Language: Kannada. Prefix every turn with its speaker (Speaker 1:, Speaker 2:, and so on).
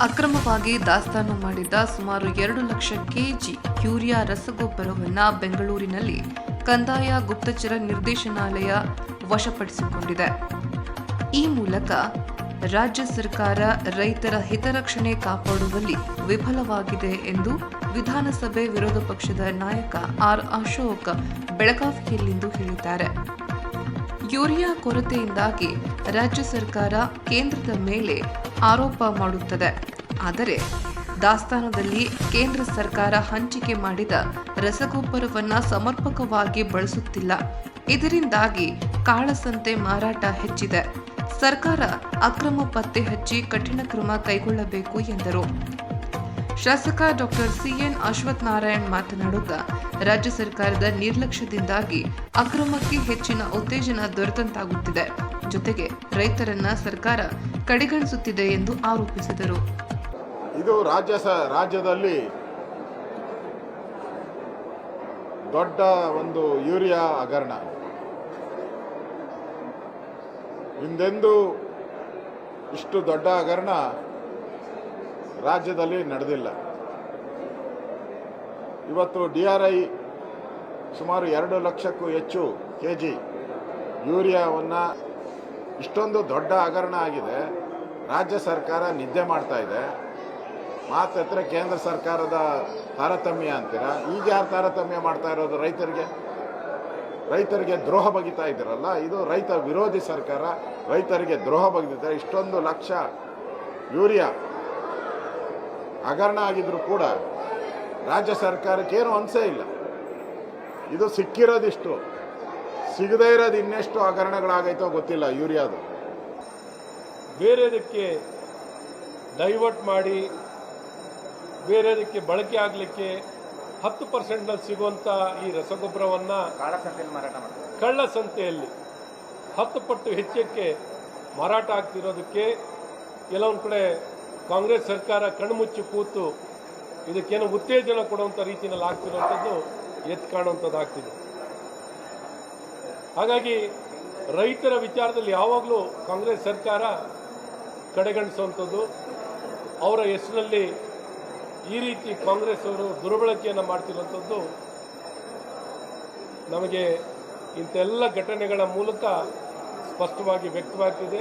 Speaker 1: ಅಕ್ರಮವಾಗಿ ದಾಸ್ತಾನು ಮಾಡಿದ್ದ ಸುಮಾರು ಎರಡು ಲಕ್ಷ ಕೆಜಿ ಯೂರಿಯಾ ರಸಗೊಬ್ಬರವನ್ನು ಬೆಂಗಳೂರಿನಲ್ಲಿ ಕಂದಾಯ ಗುಪ್ತಚರ ನಿರ್ದೇಶನಾಲಯ ವಶಪಡಿಸಿಕೊಂಡಿದೆ. ಈ ಮೂಲಕ ರಾಜ್ಯ ಸರ್ಕಾರ ರೈತರ ಹಿತರಕ್ಷಣೆ ಕಾಪಾಡುವಲ್ಲಿ ವಿಫಲವಾಗಿದೆ ಎಂದು ವಿಧಾನಸಭೆ ವಿರೋಧ ಪಕ್ಷದ ನಾಯಕ ಆರ್ ಅಶೋಕ್ ಬೆಳಗಾವಿಯಲ್ಲಿಂದು ಹೇಳಿದ್ದಾರೆ. ಯೂರಿಯಾ ಕೊರತೆಯಿಂದಾಗಿ ರಾಜ್ಯ ಸರ್ಕಾರ ಕೇಂದ್ರದ ಮೇಲೆ ಆರೋಪ ಮಾಡುತ್ತದೆ. ಆದರೆ ದಾಸ್ತಾನದಲ್ಲಿ ಕೇಂದ್ರ ಸರ್ಕಾರ ಹಂಚಿಕೆ ಮಾಡಿದ ರಸಗೊಬ್ಬರವನ್ನು ಸಮರ್ಪಕವಾಗಿ ಬಳಸುತ್ತಿಲ್ಲ. ಇದರಿಂದಾಗಿ ಕಾಳಸಂತೆ ಮಾರಾಟ ಹೆಚ್ಚಿದೆ. ಸರ್ಕಾರ ಅಕ್ರಮ ಪತ್ತೆ ಹಚ್ಚಿ ಕಠಿಣ ಕ್ರಮ ಕೈಗೊಳ್ಳಬೇಕು ಎಂದರು. ಶಾಸಕ ಡಾಕ್ಟರ್ ಸಿಎನ್ ಅಶ್ವಥ್ ನಾರಾಯಣ್ ಮಾತನಾಡುತ್ತಾ ರಾಜ್ಯ ಸರ್ಕಾರದ ನಿರ್ಲಕ್ಷ್ಯದಿಂದಾಗಿ ಅಕ್ರಮಕ್ಕೆ ಹೆಚ್ಚಿನ ಉತ್ತೇಜನ ದೊರೆತಂತಾಗುತ್ತಿದೆ. ಜೊತೆಗೆ ರೈತರನ್ನ ಸರ್ಕಾರ ಕಡೆಗಣಿಸುತ್ತಿದೆ ಎಂದು ಆರೋಪಿಸಿದರು.
Speaker 2: ಇದು ರಾಜ್ಯ ರಾಜ್ಯದಲ್ಲಿ ದೊಡ್ಡ ಒಂದು ಯೂರಿಯಾ ಹಗರಣ. ಹಿಂದೆಂದು ಇಷ್ಟು ದೊಡ್ಡ ಹಗರಣ ರಾಜ್ಯದಲ್ಲಿ ನಡೆದಿಲ್ಲ. ಇವತ್ತು ಡಿ ಆರ್ ಐ ಸುಮಾರು ಎರಡು ಲಕ್ಷಕ್ಕೂ ಹೆಚ್ಚು ಕೆ ಜಿ ಯೂರಿಯಾವನ್ನು ಇಷ್ಟೊಂದು ದೊಡ್ಡ ಹಗರಣ ಆಗಿದೆ. ರಾಜ್ಯ ಸರ್ಕಾರ ನಿದ್ದೆ ಮಾಡ್ತಾ ಇದೆ. ಮಾತತ್ರ ಕೇಂದ್ರ ಸರ್ಕಾರದ ತಾರತಮ್ಯ ಅಂತೀರಾ? ಈಗ ಯಾರು ತಾರತಮ್ಯ ಮಾಡ್ತಾ ಇರೋದು ರೈತರಿಗೆ? ರೈತರಿಗೆ ದ್ರೋಹ ಬಗಿತಾ ಇದ್ದೀರಲ್ಲ, ಇದು ರೈತ ವಿರೋಧಿ ಸರ್ಕಾರ ರೈತರಿಗೆ ದ್ರೋಹ ಬಗೆದಿದ್ದಾರೆ ಇಷ್ಟೊಂದು ಲಕ್ಷ ಯೂರಿಯಾ ಹಗರಣ ಆಗಿದ್ರು ಕೂಡ ರಾಜ್ಯ ಸರ್ಕಾರಕ್ಕೇನು ಅನಿಸೇ ಅನ್ಸೇ ಇಲ್ಲ. ಇದು ಸಿಕ್ಕಿರೋದಿಷ್ಟು ಸಿಗದೇ ಇರೋದು ಇನ್ನೆಷ್ಟು ಹಗರಣಗಳಾಗೈತೋ ಗೊತ್ತಿಲ್ಲ ಯೂರಿಯಾದು.
Speaker 3: ಬೇರೆದಕ್ಕೆ ಡೈವರ್ಟ್ ಮಾಡಿ ಬೇರೆದಕ್ಕೆ ಬಳಕೆ ಆಗಲಿಕ್ಕೆ ಹತ್ತು ಪರ್ಸೆಂಟ್ನಲ್ಲಿ ಸಿಗುವಂಥ ಈ ರಸಗೊಬ್ಬರವನ್ನು
Speaker 4: ಕಾಳಸಂತೆಯಲ್ಲಿ ಮಾರಾಟ ಮಾಡ್ತಾರೆ.
Speaker 3: ಕಳ್ಳ ಸಂತೆಯಲ್ಲಿ ಹತ್ತು ಪಟ್ಟು ಹೆಚ್ಚಕ್ಕೆ ಮಾರಾಟ ಆಗ್ತಿರೋದಕ್ಕೆ ಕೆಲವೊಂದು ಕಡೆ ಕಾಂಗ್ರೆಸ್ ಸರ್ಕಾರ ಕಣ್ಮುಚ್ಚಿ ಕೂತು ಇದಕ್ಕೇನು ಉತ್ತೇಜನ ಕೊಡುವಂಥ ರೀತಿಯಲ್ಲಿ ಆಗ್ತಿರುವಂಥದ್ದು ಎತ್ತು ಕಾಣುವಂಥದ್ದು ಆಗ್ತಿದೆ. ಹಾಗಾಗಿ ರೈತರ ವಿಚಾರದಲ್ಲಿ ಯಾವಾಗಲೂ ಕಾಂಗ್ರೆಸ್ ಸರ್ಕಾರ ಕಡೆಗಣಿಸುವಂಥದ್ದು. ಅವರ ಹೆಸರಿನಲ್ಲಿ ಈ ರೀತಿ ಕಾಂಗ್ರೆಸ್ ಅವರು ದುರ್ಬಳಕೆಯನ್ನು ಮಾಡ್ತಿರುವಂಥದ್ದು. ನಮಗೆ ಇಂಥೆಲ್ಲ ಘಟನೆಗಳ ಮೂಲಕ ಸ್ಪಷ್ಟವಾಗಿ ವ್ಯಕ್ತವಾಗ್ತಿದೆ.